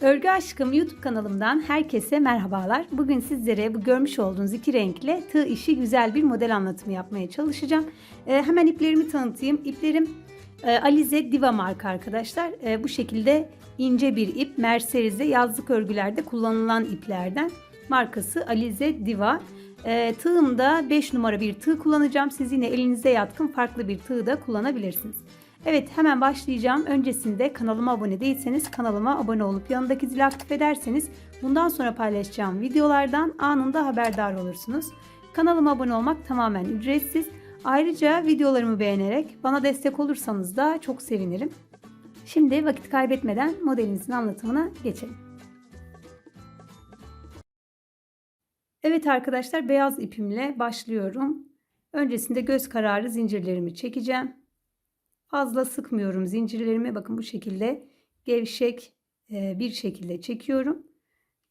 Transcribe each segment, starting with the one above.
Örgü Aşkım YouTube kanalımdan herkese merhabalar. Bugün sizlere bu görmüş olduğunuz iki renkle tığ işi güzel bir model anlatımı yapmaya çalışacağım. Ee, hemen iplerimi tanıtayım. İplerim e, Alize Diva marka arkadaşlar. E, bu şekilde ince bir ip. Merceriz'de yazlık örgülerde kullanılan iplerden. Markası Alize Diva. E, tığımda 5 numara bir tığ kullanacağım. Siz yine elinize yatkın farklı bir tığ da kullanabilirsiniz. Evet hemen başlayacağım. Öncesinde kanalıma abone değilseniz kanalıma abone olup yanındaki zili aktif ederseniz bundan sonra paylaşacağım videolardan anında haberdar olursunuz. Kanalıma abone olmak tamamen ücretsiz. Ayrıca videolarımı beğenerek bana destek olursanız da çok sevinirim. Şimdi vakit kaybetmeden modelimizin anlatımına geçelim. Evet arkadaşlar beyaz ipimle başlıyorum. Öncesinde göz kararı zincirlerimi çekeceğim. Fazla sıkmıyorum zincirlerimi. Bakın bu şekilde gevşek bir şekilde çekiyorum.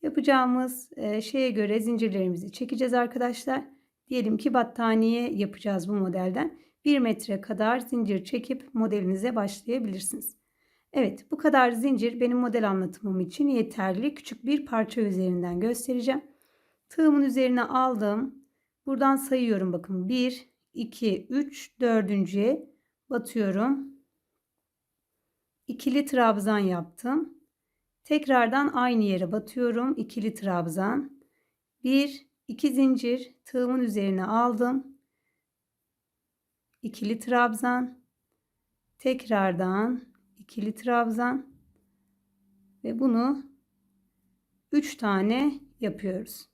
Yapacağımız şeye göre zincirlerimizi çekeceğiz arkadaşlar. Diyelim ki battaniye yapacağız bu modelden. 1 metre kadar zincir çekip modelinize başlayabilirsiniz. Evet bu kadar zincir benim model anlatımım için yeterli. Küçük bir parça üzerinden göstereceğim. Tığımın üzerine aldım. Buradan sayıyorum bakın. 1, 2, 3, 4.ye batıyorum. İkili trabzan yaptım. Tekrardan aynı yere batıyorum. İkili trabzan. 1, 2 zincir tığımın üzerine aldım. İkili trabzan. Tekrardan ikili trabzan. Ve bunu 3 tane yapıyoruz.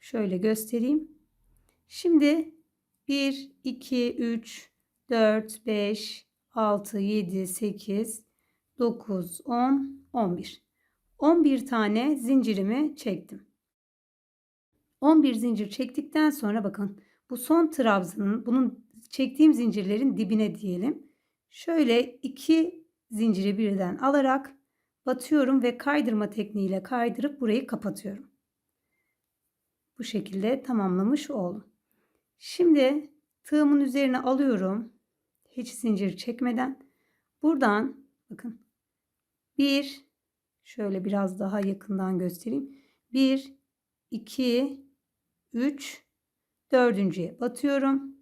Şöyle göstereyim. Şimdi 1, 2, 3, 4, 5, 6, 7, 8, 9, 10, 11. 11 tane zincirimi çektim. 11 zincir çektikten sonra bakın bu son trabzanın bunun çektiğim zincirlerin dibine diyelim. Şöyle iki zinciri birden alarak batıyorum ve kaydırma tekniğiyle kaydırıp burayı kapatıyorum. Bu şekilde tamamlamış oldum. Şimdi tığımın üzerine alıyorum. Hiç zincir çekmeden. Buradan bakın. Bir şöyle biraz daha yakından göstereyim. Bir, iki, üç, dördüncüye batıyorum.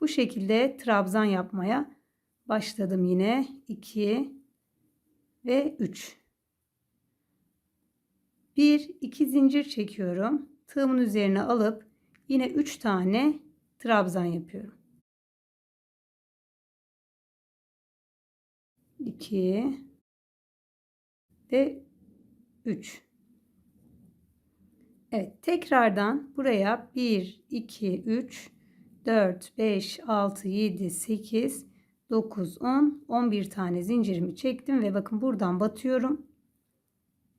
Bu şekilde trabzan yapmaya başladım yine. 2 ve 3. 1 2 zincir çekiyorum. Tığımın üzerine alıp yine 3 tane trabzan yapıyorum. 2 ve 3. Evet, tekrardan buraya 1 2 3 4 5 6 7 8 9 10 11 tane zincirimi çektim ve bakın buradan batıyorum.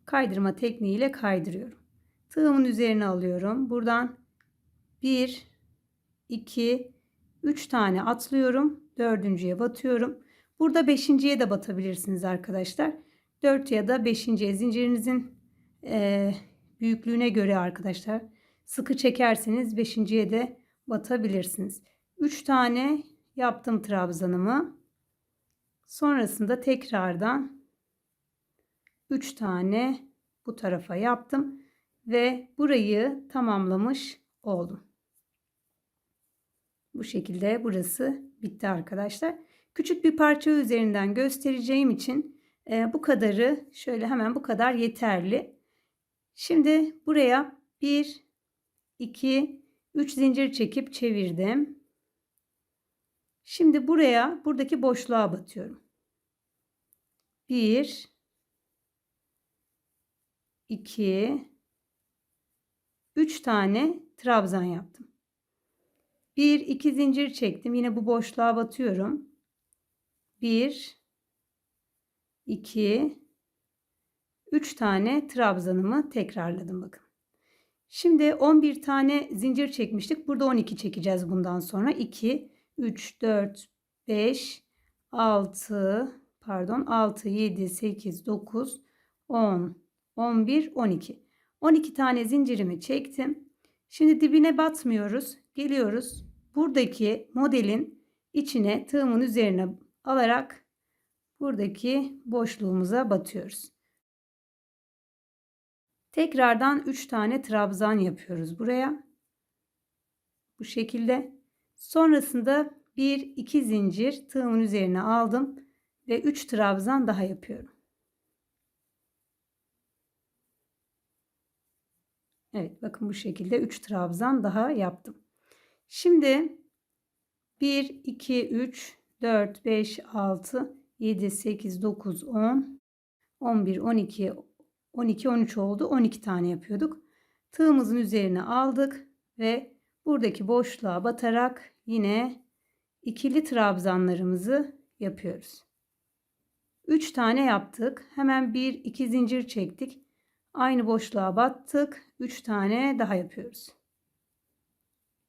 Kaydırma tekniğiyle kaydırıyorum. Tığımın üzerine alıyorum. Buradan 1 2 3 tane atlıyorum. Dördüncüye batıyorum. Burada beşinciye de batabilirsiniz arkadaşlar. 4 ya da 5. zincirinizin e, büyüklüğüne göre arkadaşlar sıkı çekerseniz 5.ye de batabilirsiniz. 3 tane yaptım trabzanımı. Sonrasında tekrardan 3 tane bu tarafa yaptım ve burayı tamamlamış oldum. Bu şekilde burası bitti arkadaşlar. Küçük bir parça üzerinden göstereceğim için e, bu kadarı şöyle hemen bu kadar yeterli. Şimdi buraya 1, 2, 3 zincir çekip çevirdim. Şimdi buraya buradaki boşluğa batıyorum. 1, 2, 3 tane trabzan yaptım. 1 2 zincir çektim. Yine bu boşluğa batıyorum. 1 2 3 tane trabzanımı tekrarladım bakın. Şimdi 11 tane zincir çekmiştik. Burada 12 çekeceğiz bundan sonra. 2 3 4 5 6 pardon 6 7 8 9 10 11 12. 12 tane zincirimi çektim. Şimdi dibine batmıyoruz. Geliyoruz. Buradaki modelin içine tığımın üzerine alarak buradaki boşluğumuza batıyoruz. Tekrardan 3 tane trabzan yapıyoruz buraya. Bu şekilde. Sonrasında 1 2 zincir tığımın üzerine aldım ve 3 trabzan daha yapıyorum. Evet bakın bu şekilde 3 trabzan daha yaptım. Şimdi 1 2 3 4 5 6 7 8 9 10 11 12 12 13 oldu. 12 tane yapıyorduk. Tığımızın üzerine aldık ve buradaki boşluğa batarak yine ikili trabzanlarımızı yapıyoruz. 3 tane yaptık. Hemen 1 2 zincir çektik. Aynı boşluğa battık. 3 tane daha yapıyoruz.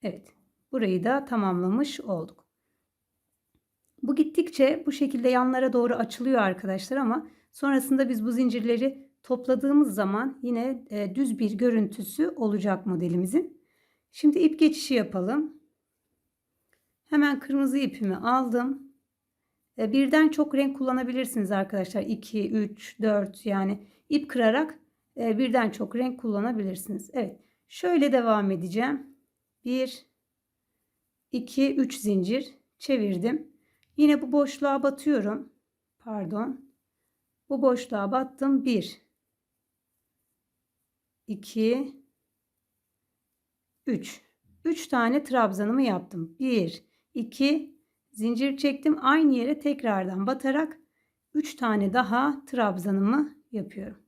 Evet. Burayı da tamamlamış olduk. Bu gittikçe bu şekilde yanlara doğru açılıyor arkadaşlar ama sonrasında biz bu zincirleri topladığımız zaman yine e, düz bir görüntüsü olacak modelimizin. Şimdi ip geçişi yapalım. Hemen kırmızı ipimi aldım. E, birden çok renk kullanabilirsiniz arkadaşlar. 2, 3, 4 yani ip kırarak e, birden çok renk kullanabilirsiniz. Evet. Şöyle devam edeceğim. 1 2 3 zincir çevirdim. Yine bu boşluğa batıyorum. Pardon. Bu boşluğa battım. 1 2 3 3 tane trabzanımı yaptım. 1 2 zincir çektim. Aynı yere tekrardan batarak 3 tane daha trabzanımı yapıyorum.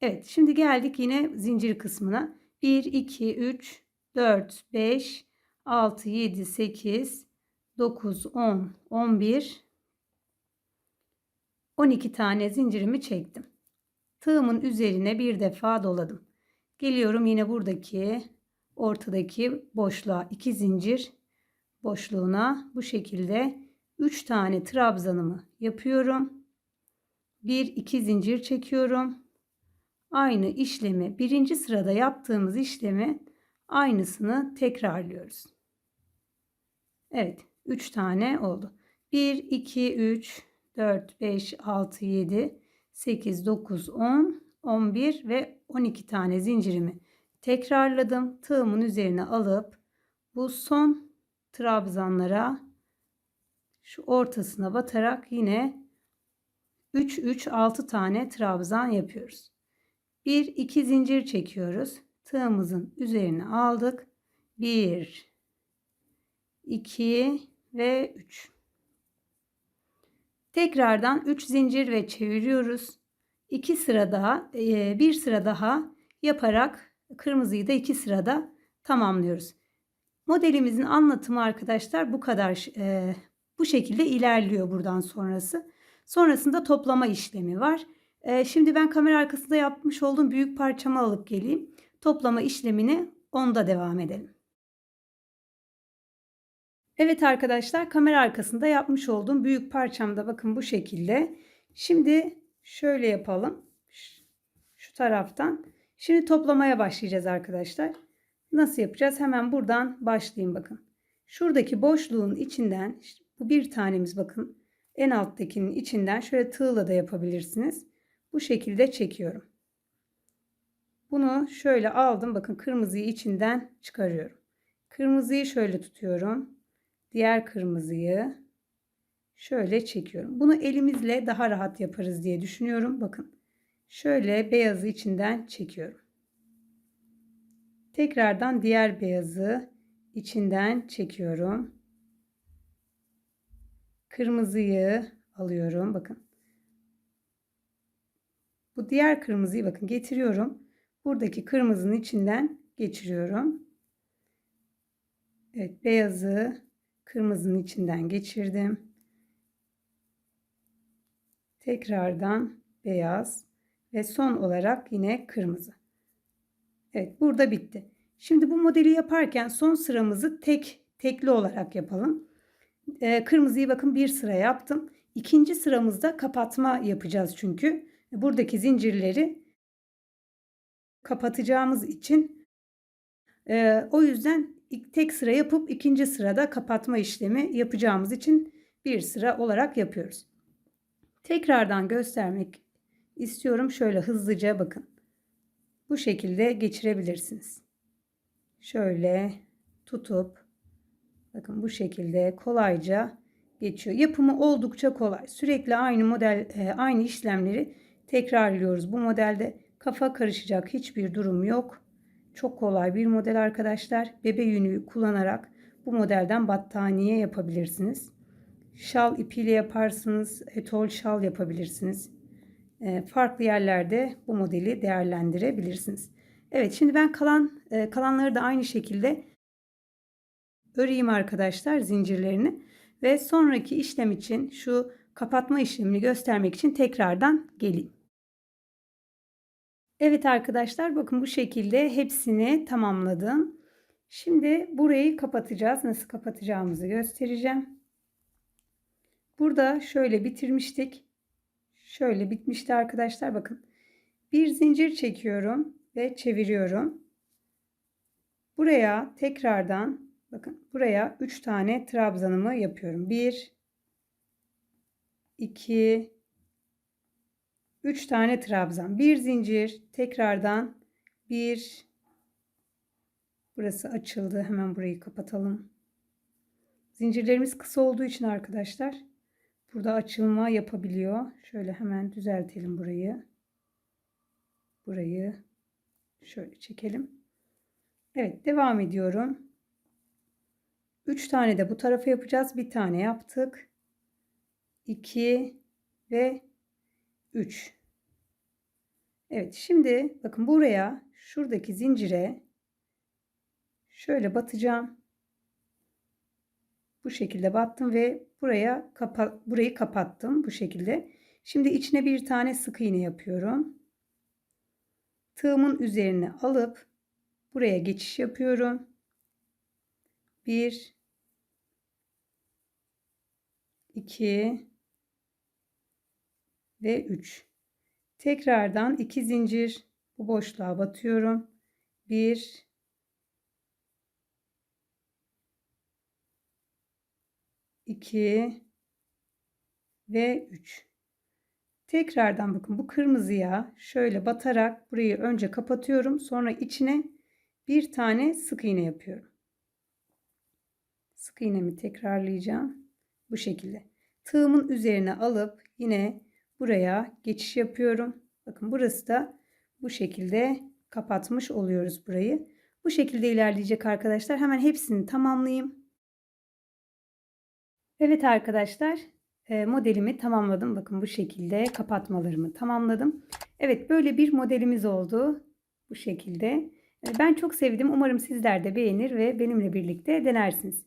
Evet, şimdi geldik yine zincir kısmına. 1 2 3 4 5 6 7 8 9 10 11 12 tane zincirimi çektim. Tığımın üzerine bir defa doladım. Geliyorum yine buradaki ortadaki boşluğa 2 zincir boşluğuna bu şekilde 3 tane trabzanımı yapıyorum. 1 2 zincir çekiyorum. Aynı işlemi birinci sırada yaptığımız işlemi aynısını tekrarlıyoruz. Evet 3 tane oldu. 1 2 3 4 5 6 7 8 9 10 11 ve 12 tane zincirimi tekrarladım. Tığımın üzerine alıp bu son trabzanlara şu ortasına batarak yine 3 3 6 tane trabzan yapıyoruz. 1 2 zincir çekiyoruz. Tığımızın üzerine aldık. 1 2 ve 3 Tekrardan 3 zincir ve çeviriyoruz. 2 sıra daha, e, bir sıra daha yaparak kırmızıyı da 2 sırada tamamlıyoruz. Modelimizin anlatımı arkadaşlar bu kadar e, bu şekilde ilerliyor buradan sonrası. Sonrasında toplama işlemi var. E, şimdi ben kamera arkasında yapmış olduğum büyük parçamı alıp geleyim. Toplama işlemini onda devam edelim. Evet arkadaşlar kamera arkasında yapmış olduğum büyük parçamda bakın bu şekilde. Şimdi şöyle yapalım. Şu taraftan. Şimdi toplamaya başlayacağız arkadaşlar. Nasıl yapacağız? Hemen buradan başlayayım bakın. Şuradaki boşluğun içinden bu bir tanemiz bakın. En alttakinin içinden şöyle tığla da yapabilirsiniz. Bu şekilde çekiyorum. Bunu şöyle aldım. Bakın kırmızıyı içinden çıkarıyorum. Kırmızıyı şöyle tutuyorum diğer kırmızıyı şöyle çekiyorum. Bunu elimizle daha rahat yaparız diye düşünüyorum. Bakın şöyle beyazı içinden çekiyorum. Tekrardan diğer beyazı içinden çekiyorum. Kırmızıyı alıyorum. Bakın. Bu diğer kırmızıyı bakın getiriyorum. Buradaki kırmızının içinden geçiriyorum. Evet beyazı kırmızının içinden geçirdim. Tekrardan beyaz ve son olarak yine kırmızı. Evet burada bitti. Şimdi bu modeli yaparken son sıramızı tek tekli olarak yapalım. Ee, kırmızıyı bakın bir sıra yaptım. İkinci sıramızda kapatma yapacağız çünkü. Buradaki zincirleri kapatacağımız için e, o yüzden tek sıra yapıp ikinci sırada kapatma işlemi yapacağımız için bir sıra olarak yapıyoruz. Tekrardan göstermek istiyorum. Şöyle hızlıca bakın. Bu şekilde geçirebilirsiniz. Şöyle tutup bakın bu şekilde kolayca geçiyor. Yapımı oldukça kolay. Sürekli aynı model e, aynı işlemleri tekrarlıyoruz. Bu modelde kafa karışacak hiçbir durum yok. Çok kolay bir model arkadaşlar. Bebe yünü kullanarak bu modelden battaniye yapabilirsiniz. Şal ipiyle yaparsınız. Etol şal yapabilirsiniz. E, farklı yerlerde bu modeli değerlendirebilirsiniz. Evet şimdi ben kalan e, kalanları da aynı şekilde öreyim arkadaşlar zincirlerini ve sonraki işlem için şu kapatma işlemini göstermek için tekrardan geleyim. Evet arkadaşlar bakın bu şekilde hepsini tamamladım. Şimdi burayı kapatacağız. Nasıl kapatacağımızı göstereceğim. Burada şöyle bitirmiştik. Şöyle bitmişti arkadaşlar bakın. Bir zincir çekiyorum ve çeviriyorum. Buraya tekrardan bakın buraya 3 tane trabzanımı yapıyorum. 1 2 3 tane trabzan, bir zincir, tekrardan 1 Burası açıldı. Hemen burayı kapatalım. Zincirlerimiz kısa olduğu için arkadaşlar burada açılma yapabiliyor. Şöyle hemen düzeltelim burayı. Burayı şöyle çekelim. Evet devam ediyorum. 3 tane de bu tarafa yapacağız. Bir tane yaptık. 2 ve 3. Evet şimdi bakın buraya şuradaki zincire şöyle batacağım. Bu şekilde battım ve buraya kapa burayı kapattım bu şekilde. Şimdi içine bir tane sık iğne yapıyorum. Tığımın üzerine alıp buraya geçiş yapıyorum. 1 2 ve 3. Tekrardan 2 zincir bu boşluğa batıyorum. 1 2 ve 3. Tekrardan bakın bu kırmızıya şöyle batarak burayı önce kapatıyorum. Sonra içine bir tane sık iğne yapıyorum. Sık iğnemi tekrarlayacağım. Bu şekilde. Tığımın üzerine alıp yine buraya geçiş yapıyorum. Bakın burası da bu şekilde kapatmış oluyoruz burayı. Bu şekilde ilerleyecek arkadaşlar. Hemen hepsini tamamlayayım. Evet arkadaşlar e, modelimi tamamladım. Bakın bu şekilde kapatmalarımı tamamladım. Evet böyle bir modelimiz oldu. Bu şekilde. E, ben çok sevdim. Umarım sizler de beğenir ve benimle birlikte denersiniz.